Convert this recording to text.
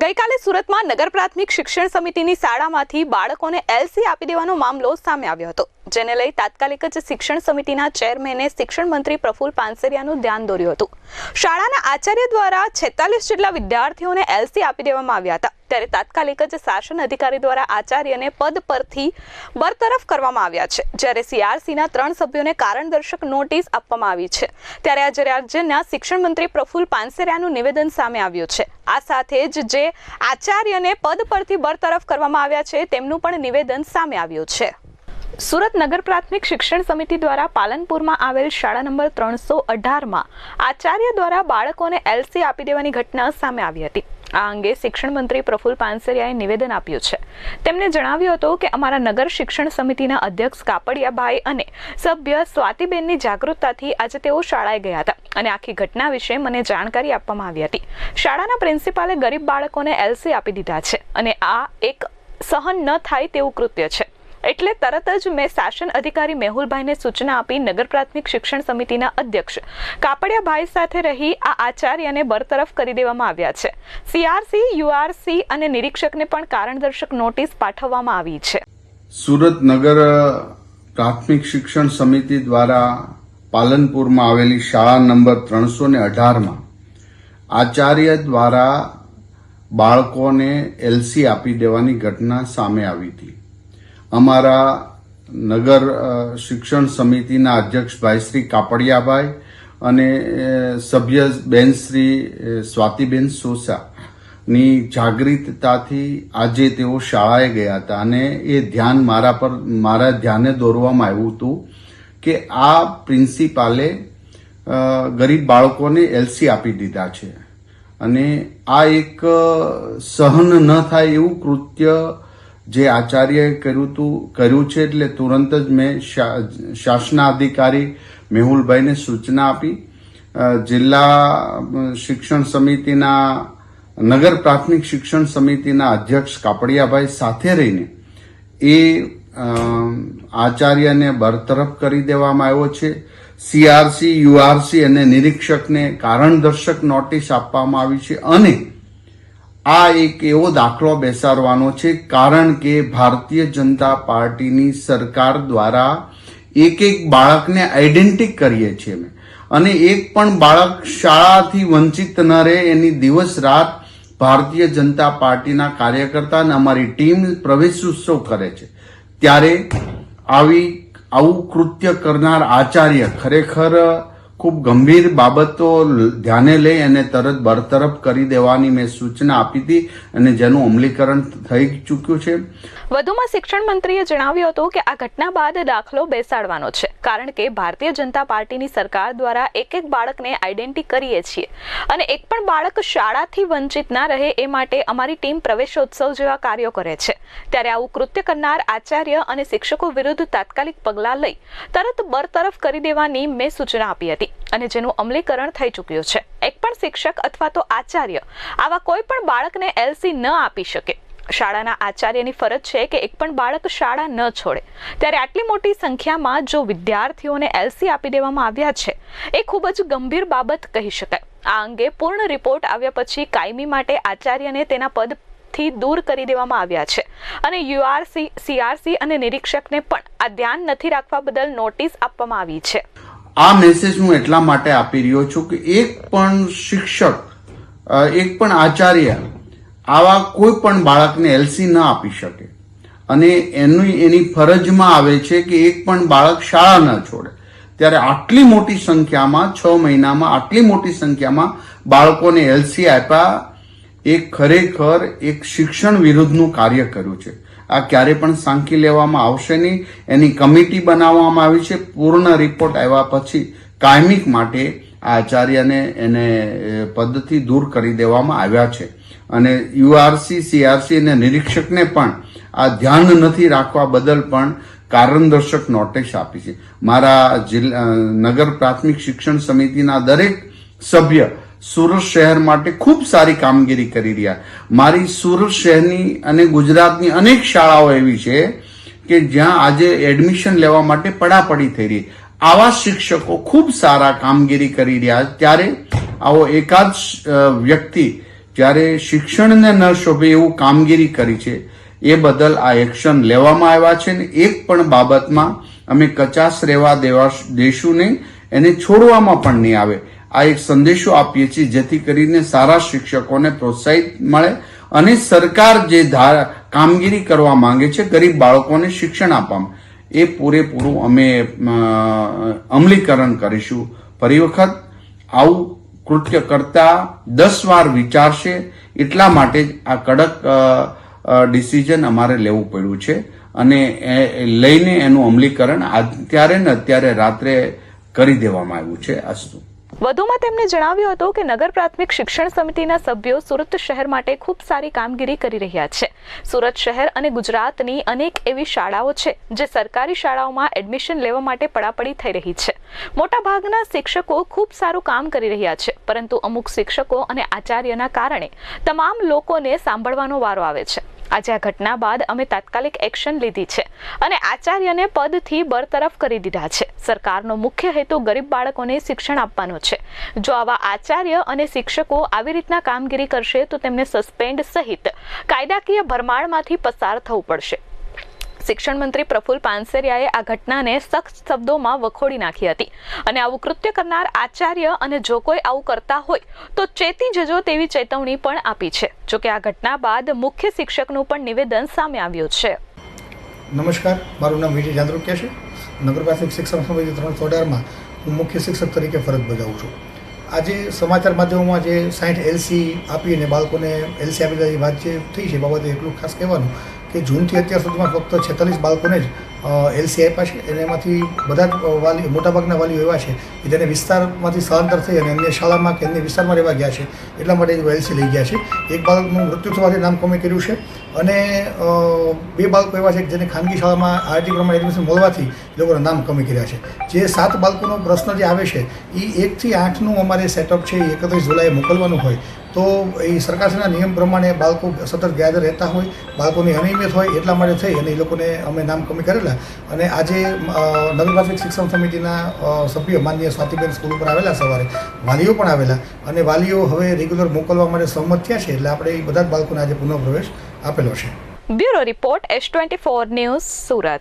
ગઈકાલે સુરતમાં નગર પ્રાથમિક શિક્ષણ સમિતિની શાળામાંથી બાળકોને એલસી આપી દેવાનો મામલો સામે આવ્યો હતો, જેને લઈ તાત્કાલિક જ શિક્ષણ સમિતિના ચેરમેને શિક્ષણ મંત્રી પ્રફુલ પાનસરિયાનું ધ્યાન દોર્યું હતું. શાળાના આચાર્ય દ્વારા છેતાલીસ જેટલા વિદ્યાર્થીઓને એલસી આપી દેવામાં આવ્યા હતા, ત્યારે તાત્કાલિક જ શાસન અધિકારી દ્વારા આચાર્યને પદ પરથી બરતરફ કરવામાં આવ્યા છે, જ્યારે સીઆરસીના ત્રણ સભ્યોને કારણદર્શક નોટિસ આપવામાં આવી છે. ત્યારે આજે રાજ્યના શિક્ષણ મંત્રી પ્રફુલ પાનસેરિયાનું નિવેદન સામે આવ્યું છે. આ સાથે જ જે આચાર્યને પદ પરથી બરતરફ કરવામાં આવ્યા છે, તેમનું પણ નિવેદન સામે આવ્યું છે. સુરત નગર પ્રાથમિક શિક્ષણ સમિતિ દ્વારા પાલનપુરમાં આવેલ શાળા નંબર ત્રણસો અઢારમાં આચાર્ય દ્વારા બાળકોને એલસી આપી દેવાની ઘટના સામે આવી હતી. આ અંગે શિક્ષણ મંત્રી પ્રફુલ પાનસરિયાએ નિવેદન આપ્યું છે. તેમણે જણાવ્યું હતું કે અમારા નગર શિક્ષણ સમિતિના અધ્યક્ષ કાપડિયાભાઈ અને સભ્ય સ્વાતિબેનની જાગૃતતાથી આજે તેઓ શાળાએ ગયા હતા અને આખી ઘટના વિશે મને જાણકારી આપવામાં આવી હતી. શાળાના પ્રિન્સિપાલે ગરીબ બાળકોને એલસી આપી દીધા છે અને આ એક સહન ન થાય તેવું કૃત્ય છે. એટલે તરત જ મેં શાસન અધિકારી મેહુલભાઈને સૂચના આપી નગર પ્રાથમિક શિક્ષણ સમિતિના અધ્યક્ષ કાપડિયાભાઈ સાથે રહી આ આચાર્યને બરતરફ કરી દેવામાં આવ્યા છે. સીઆરસી યુઆરસી અને નિરીક્ષકને પણ કારણદર્શક નોટિસ પાઠવવામાં આવી છે. સુરત નગર પ્રાથમિક શિક્ષણ સમિતિ દ્વારા પાલનપુરમાં આવેલી શાળા નંબર ત્રણસો ને અઢારમાં આચાર્ય દ્વારા બાળકોને એલસી આપી દેવાની ઘટના સામે આવી હતી. અમારા નગર શિક્ષણ સમિતિના અધ્યક્ષ ભાઈ શ્રી કાપડિયાભાઈ અને સભ્ય બેન શ્રી સ્વાતિબેન સોસા ની જાગૃતતાથી આજે તેઓ શાળાએ ગયા હતા. અને એ ધ્યાન મારા પર, મારા ધ્યાને દોરવામાં આવ્યું હતું કે આ પ્રિન્સિપાલે ગરીબ બાળકોને એલસી આપી દીધા છે. અને આ એક સહન ન થાય એવું કૃત્ય જે આચાર્યએ કર્યું હતું કર્યું છે એટલે તુરંત જ મેં શા- શાસનાધિકારી મેહુલભાઈને સૂચના આપી. જિલ્લા શિક્ષણ સમિતિના, નગર પ્રાથમિક શિક્ષણ સમિતિના અધ્યક્ષ કાપડિયાભાઈ સાથે રહીને એ આચાર્યને બરતરફ કરી દેવામાં આવ્યો છે. સીઆરસી, યુઆરસી અને નિરીક્ષકને કારણદર્શક નોટિસ આપવામાં આવી છે અને આ એક એવો દાખલો બેસાડવાનો છે, કારણ કે ભારતીય જનતા પાર્ટીની સરકાર દ્વારા એક એક બાળકને આઈડેન્ટિક કરીએ છીએ અમે. અને એક પણ બાળક શાળાથી વંચિત ન રહે એની દિવસ રાત ભારતીય જનતા પાર્ટીના કાર્યકર્તા અને અમારી ટીમ પ્રવેશ ઉત્સવ કરે છે. ત્યારે આવી આવું કૃત્ય કરનાર આચાર્ય ખરેખર ખૂબ ગંભીર બાબતો ધ્યાને લઈ અને તરત બરતરફ કરી દેવાની મેં સૂચના આપી હતી અને જેનું અમલીકરણ થઈ ચૂક્યું છે. વધુમાં શિક્ષણ મંત્રીએ જણાવ્યું હતું કે આ ઘટના બાદ દાખલો બેસાડવાનો છે, કારણ કે ભારતીય જનતા પાર્ટીની સરકાર દ્વારા એક એક બાળકને આઈડેન્ટી કરીએ છીએ અને એક પણ બાળક શાળાથી વંચિત ના રહે એ માટે અમારી ટીમ પ્રવેશોત્સવ જેવા કાર્યો કરે છે. ત્યારે આવું કૃત્ય કરનાર આચાર્ય અને શિક્ષકો વિરુદ્ધ તાત્કાલિક પગલાં લઈ તરત બરતરફ કરી દેવાની મેં સૂચના આપી હતી અને જેનું અમલીકરણ થઈ ચૂક્યું છે. એક પણ શિક્ષક અથવા તો આચાર્ય આવા કોઈ પણ બાળકને એલસી ન આપી શકે. શાળાના આચાર્યની ફરજ છે કે એક પણ બાળક શાળા ન છોડે. ત્યારે આટલી મોટી સંખ્યામાં જો વિદ્યાર્થીઓને એલસી આપી દેવામાં આવ્યા છે, એ ખૂબ જ ગંભીર બાબત કહી શકાય. આ અંગે પૂર્ણ રિપોર્ટ આવ્યા પછી કાયમી માટે આચાર્યને તેના પદથી દૂર કરી દેવામાં આવ્યા છે. અને યુઆરસી, સીઆરસી અને નિરીક્ષકને પણ આ ધ્યાન નથી રાખવા બદલ નોટિસ આપવામાં આવી છે. આ મેસેજ હું એટલા માટે આપી રહ્યો છું કે એક પણ શિક્ષક એક પણ આચાર્ય આવા કોઈ પણ બાળકને એલસી ન આપી શકે. અને એનું, એની ફરજમાં આવે છે કે એક પણ બાળક શાળા ન છોડે. ત્યારે આટલી મોટી સંખ્યામાં, છ મહિનામાં, આટલી મોટી સંખ્યામાં બાળકોને એલસી આપ્યા એ ખરેખર એક શિક્ષણ વિરુદ્ધનું કાર્ય કર્યું છે. આ ક્યારે પણ સાંખી લેવામાં આવશે નહીં. એની કમિટી બનાવવામાં આવી છે. પૂર્ણ રિપોર્ટ આવ્યા પછી કાયમિક માટે આચાર્યને એને પદથી દૂર કરી દેવામાં આવ્યા છે. અને યુઆરસી, સીઆરસી અને નિરીક્ષકને પણ આ ધ્યાન નથી રાખવા બદલ પણ કારણદર્શક નોટિસ આપી છે. મારા જિલ્લા નગર પ્રાથમિક શિક્ષણ સમિતિના દરેક સભ્ય સુરત શહેર માટે ખૂબ સારી કામગીરી કરી રહ્યા. મારી સુરત શહેરની અને ગુજરાતની અનેક શાળાઓ એવી છે કે જ્યાં આજે એડમિશન લેવા માટે પડાપડી થઈ રહી. આવા શિક્ષકો ખૂબ સારા કામગીરી કરી રહ્યા. ત્યારે આવો એકાદ વ્યક્તિ જ્યારે શિક્ષણને ન શોભે એવું કામગીરી કરી છે, એ બદલ આ એક્શન લેવામાં આવ્યા છે ને એક પણ બાબતમાં અમે કચાશ રહેવા દેવા દેશું નહીં, એને છોડવામાં પણ નહીં આવે. આ એક સંદેશો આપીએ છીએ જેથી કરીને સારા શિક્ષકોને પ્રોત્સાહિત મળે અને સરકાર જે ધારા કામગીરી કરવા માંગે છે, ગરીબ બાળકોને શિક્ષણ આપવામાં. એ પૂરેપૂરું અમે અમલીકરણ કરીશું. ફરી વખત આવું કૃત્ય કરતા દસ વાર વિચારશે, એટલા માટે જ આ કડક ડિસિઝન અમારે લેવું પડ્યું છે. અને લઈને એનું અમલીકરણ અત્યારે ને અત્યારે રાત્રે કરી દેવામાં આવ્યું છે અસ્તુ વધુમાં તેમણે જણાવ્યું હતું કે નગર પ્રાથમિક શિક્ષણ સમિતિના સભ્યો સુરત શહેર માટે ખૂબ સારી કામગીરી કરી રહ્યા છે. સુરત શહેર અને ગુજરાતની અનેક એવી શાળાઓ છે જે સરકારી શાળાઓમાં એડમિશન લેવા માટે પડાપડી થઈ રહી છે. મોટાભાગના શિક્ષકો ખૂબ સારું કામ કરી રહ્યા છે, પરંતુ અમુક શિક્ષકો અને આચાર્યના કારણે તમામ લોકોને સાંભળવાનો વારો આવે છે. આજે આ ઘટના બાદ અમે તાત્કાલિક એક્શન લીધી છે અને આચાર્યને પદથી બરતરફ કરી દીધા છે. સરકારનો મુખ્ય હેતુ ગરીબ બાળકોને શિક્ષણ આપવાનો છે. જો આવા આચાર્ય અને શિક્ષકો આવી રીતના કામગીરી કરશે તો તેમને સસ્પેન્ડ સહિત કાયદાકીય ભરમાણમાંથી પસાર થવું પડશે. શિક્ષણ મંત્રી પ્રફુલ પાનસેરિયાએ આ ઘટનાને સખ્ત શબ્દોમાં વખોડી નાખી હતી. અને આવું કૃત્ય કરનાર આચાર્ય અને જો કોઈ આવું કરતા હોય, તો ચેતી જજો તેવી ચેતવણી પણ આપી છે. જોકે આ ઘટના બાદ મુખ્ય શિક્ષકનું પણ નિવેદન સામે આવ્યું છે. નમસ્કાર. મારું નામ વિજય જાંદ્રુકિયા છે. નગર પ્રાથમિક શિક્ષણ સમિતિ ત્રણસો અઢારમાં હું મુખ્ય શિક્ષક તરીકે ફરજ બજાવું છું. આજે સમાચાર માધ્યમોમાં જે સાઠ એલસી આપી અને બાળકોને એલસી આપી દેવાની વાત જે થઈ છે બાબતે એટલું ખાસ કહેવાનું કે જૂનથી અત્યાર સુધીમાં ફક્ત છેતાલીસ બાળકોને જ એલસી આપ્યા છે અને એમાંથી બધા જ વાલી, મોટાભાગના વાલીઓ એવા છે કે જેને વિસ્તારમાંથી સ્થળાંતર થઈ અને અન્ય શાળામાં કે અન્ય વિસ્તારમાં રહેવા ગયા છે, એટલા માટે એલસી લઈ ગયા છે. એક બાળકનું મૃત્યુ થવાથી નામ કમી કર્યું છે અને બે બાળકો એવા છે કે જેને ખાનગી શાળામાં આરટી પ્રમાણે એડમિશન મળવાથી લોકોના નામ કમી કર્યા છે. જે સાત બાળકોનો પ્રશ્ન જે આવે છે એ એકથી આઠનું અમારે સેટઅપ છે, એ એકત્રીસ જુલાઈએ મોકલવાનું હોય. તો એ સરકારશ્રીના નિયમ પ્રમાણે બાળકો સતત ગેદર રહેતા હોય બાળકોની અનિયમિત હોય એટલા માટે થઈ અને એ લોકોને અમે નામ કમી કરેલા. અને આજે અ, પ્રાથમિક શિક્ષણ સમિતિના સભ્યો માનનીય સ્વાતિબેન સ્કૂલ ઉપર આવેલા સવારે. વાલીઓ પણ આવેલા. અને વાલીઓ હવે રેગ્યુલર મોકલવા માટે સહમત થયા છે એટલે આપણે એ બધા જ બાળકોને આજે પુનઃ પ્રવેશ આપેલો છે. Bureau report S twenty four news Surat.